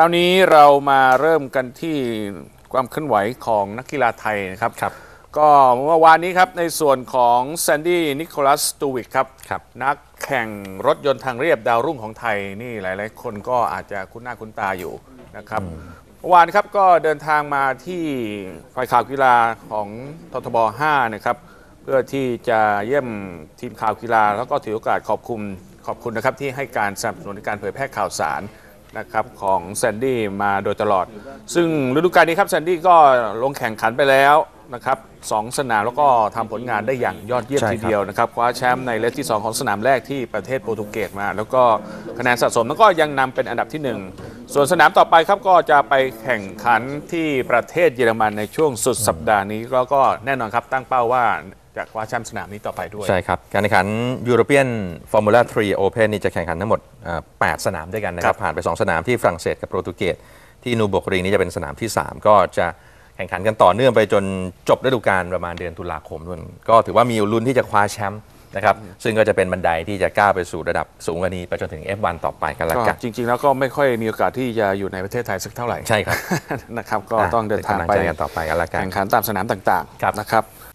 คราวนี้เรามาเริ่มกันที่ความเคลื่อนไหวของนักกีฬาไทยนะครับครับ ก็เมื่อวานนี้ครับในส่วนของแซนดี้นิโคลัสตูวิกครับครับ นักแข่งรถยนต์ทางเรียบดาวรุ่งของไทยนี่หลาย ๆ คนก็อาจจะคุ้นหน้าคุ้นตาอยู่นะครับเมื่อวานครับก็เดินทางมาที่ฝ่ายข่าวกีฬาของททบ 5 นะครับ เพื่อที่จะเยี่ยมทีมข่าวกีฬา แล้วก็ถือโอกาสขอบคุณขอบคุณนะครับที่ให้การสนับสนุนในการเผยแพร่ข่าวสาร นะครับของแซนดี้มาโดยตลอด ซึ่งฤดูกาลนี้ครับแซนดี้ก็ลงแข่งขันไปแล้วนะครับสองสนามแล้วก็ทำผลงานได้อย่างยอดเยี่ยมใช่ครับทีเดียวนะครับคว้าแชมป์ในเลสที่ 2 ของสนามแรกที่ประเทศโปรตุเกสมา แล้วก็คะแนนสะสมแล้วก็ยังนำเป็นอันดับที่ 1 ส่วนสนามต่อไปครับก็จะไปแข่งขันที่ประเทศเยอรมันในช่วงสุดสัปดาห์นี้แล้วก็แน่นอนครับตั้งเป้าว่า จะคว้าแชมป์สนามนี้ต่อไปด้วย ใช่ครับ การแข่งขัน European Formula 3 Open นี่จะแข่งขันทั้งหมดเอ่อ8สนามด้วยกันนะคครัรับบผ่านไป 2 สนามที่ฝรั่งเศสกับโปรตุเกสที่นูโบกรีนี่จะเป็นสนามที่ 3 ก็จะแข่งขันกันต่อเนื่องไปจนจบฤดูกาลประมาณเดือนตุลาคมนู่นก็ถือว่ามีลุ้นที่จะคว้าแชมป์นะครับซึ่งก็จะเป็นบันไดที่จะก้าวไปสู่ระดับสูงกว่านี้ไปจนถึง F1 ต่อไปกันละก็กันจริง ๆ แล้วก็ไม่ค่อยมีโอกาสที่จะอยู่ในประเทศไทยสักเท่าไหร่ใช่ครับนะครับก็ต้องเดินทางไปป็กำลัใจกันต่อไปกันละกันแข่งขันตามสนามต่างครับๆนะครับ